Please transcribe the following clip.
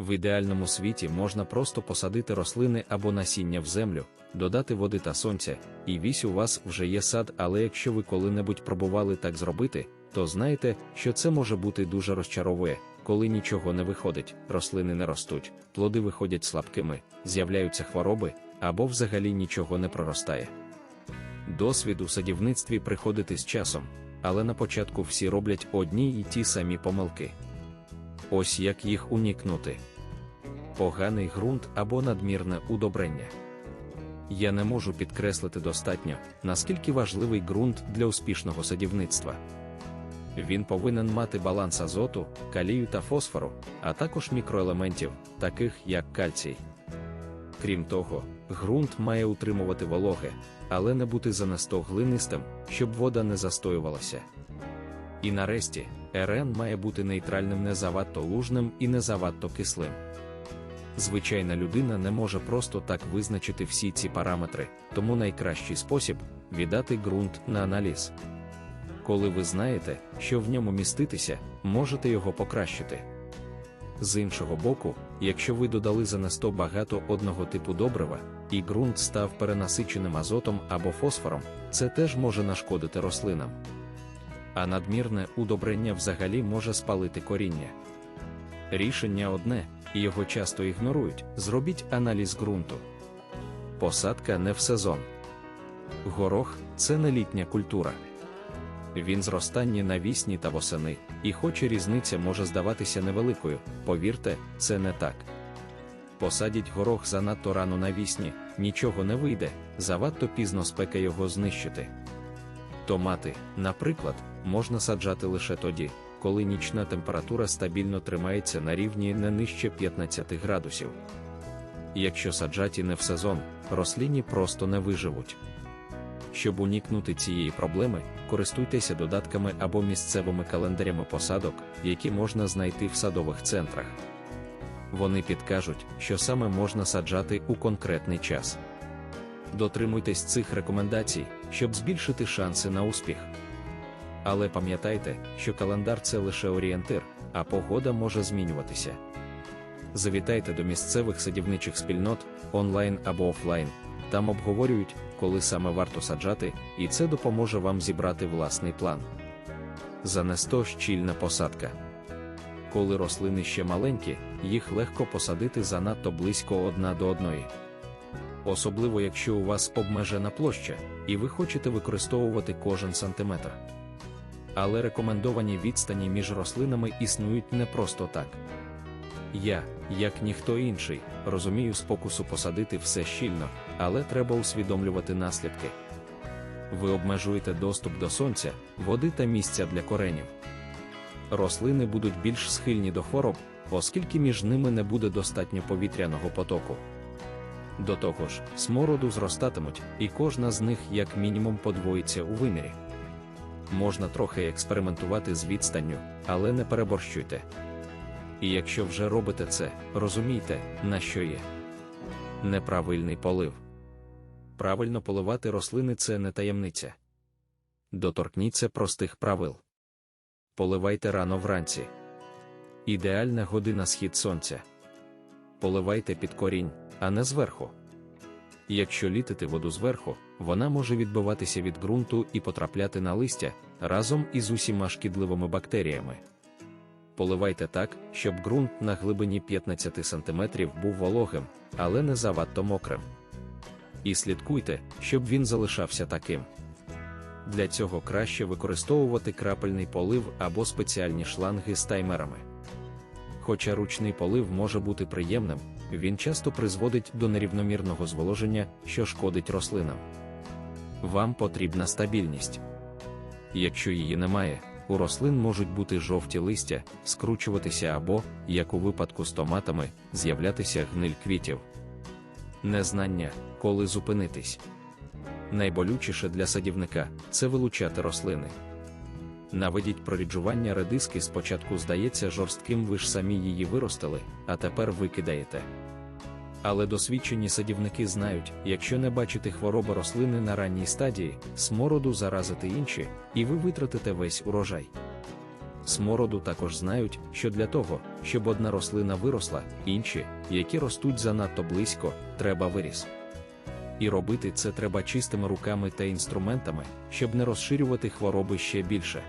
В ідеальному світі можна просто посадити рослини або насіння в землю, додати води та сонця, і вісь у вас вже є сад, але якщо ви коли-небудь пробували так зробити, то знаєте, що це може бути дуже розчаровує, коли нічого не виходить, рослини не ростуть, плоди виходять слабкими, з'являються хвороби або взагалі нічого не проростає. Досвід у садівництві приходить з часом, але на початку всі роблять одні й ті самі помилки. Ось як їх уникнути. Поганий ґрунт або надмірне удобрення. Я не можу підкреслити достатньо, наскільки важливий ґрунт для успішного садівництва. Він повинен мати баланс азоту, калію та фосфору, а також мікроелементів, таких як кальцій. Крім того, ґрунт має утримувати вологе, але не бути занесто глинистим, щоб вода не застоювалася. І нарешті, РН має бути нейтральним не завадто лужним і не завадто кислим. Звичайна людина не може просто так визначити всі ці параметри, тому найкращий спосіб віддати ґрунт на аналіз. Коли ви знаєте, що в ньому міститися, можете його покращити. З іншого боку, якщо ви додали занесто багато одного типу добрива, і ґрунт став перенасиченим азотом або фосфором, це теж може нашкодити рослинам. А надмірне удобрення взагалі може спалити коріння. Рішення одне, і його часто ігнорують: зробіть аналіз ґрунту. Посадка не в сезон. Горох це не літня культура. Він зростання навісні та восени, і хоч різниця може здаватися невеликою, повірте, це не так. Посадіть горох занадто рано навісні, нічого не вийде, завадто пізно спека його знищити. Томати, наприклад, можна саджати лише тоді, коли нічна температура стабільно тримається на рівні не нижче 15 градусів. Якщо саджаті не в сезон, рослині просто не виживуть. Щоб уникнути цієї проблеми, користуйтеся додатками або місцевими календарями посадок, які можна знайти в садових центрах. Вони підкажуть, що саме можна саджати у конкретний час. Дотримуйтесь цих рекомендацій, щоб збільшити шанси на успіх. Але пам'ятайте, що календар це лише орієнтир, а погода може змінюватися. Завітайте до місцевих садівничих спільнот онлайн або офлайн. Там обговорюють, коли саме варто саджати, і це допоможе вам зібрати власний план. Занесто щільна посадка. Коли рослини ще маленькі, їх легко посадити занадто близько одна до одної. Особливо якщо у вас обмежена площа, і ви хочете використовувати кожен сантиметр. Але рекомендовані відстані між рослинами існують не просто так. Я, як ніхто інший, розумію спокусу посадити все щільно, але треба усвідомлювати наслідки. Ви обмежуєте доступ до сонця, води та місця для коренів. Рослини будуть більш схильні до хвороб, оскільки між ними не буде достатньо повітряного потоку. До того ж, смороду зростатимуть, і кожна з них як мінімум подвоїться у вимірі. Можна трохи експериментувати з відстанню, але не переборщуйте. І якщо вже робите це, розумійте, на що є. Неправильний полив. Правильно поливати рослини це не таємниця. Доторкніться простих правил. Поливайте рано вранці. Ідеальна година схід сонця. Поливайте під корінь, а не зверху. Якщо літити воду зверху, вона може відбиватися від ґрунту і потрапляти на листя разом із усіма шкідливими бактеріями. Поливайте так, щоб ґрунт на глибині 15 см був вологим, але не завадто мокрим. І слідкуйте, щоб він залишався таким. Для цього краще використовувати крапельний полив або спеціальні шланги з таймерами. Хоча ручний полив може бути приємним, він часто призводить до нерівномірного зволоження, що шкодить рослинам. Вам потрібна стабільність. Якщо її немає, у рослин можуть бути жовті листя, скручуватися або, як у випадку з томатами, з'являтися гниль квітів. Незнання, коли зупинитись. Найболючіше для садівника це вилучати рослини. Наведіть проріджування редиски спочатку здається жорстким, ви ж самі її виростили, а тепер викидаєте. Але досвідчені садівники знають, якщо не бачити хвороби рослини на ранній стадії, смороду заразити інші, і ви витратите весь урожай. Смороду також знають, що для того, щоб одна рослина виросла, інші, які ростуть занадто близько, треба виріс. І робити це треба чистими руками та інструментами, щоб не розширювати хвороби ще більше.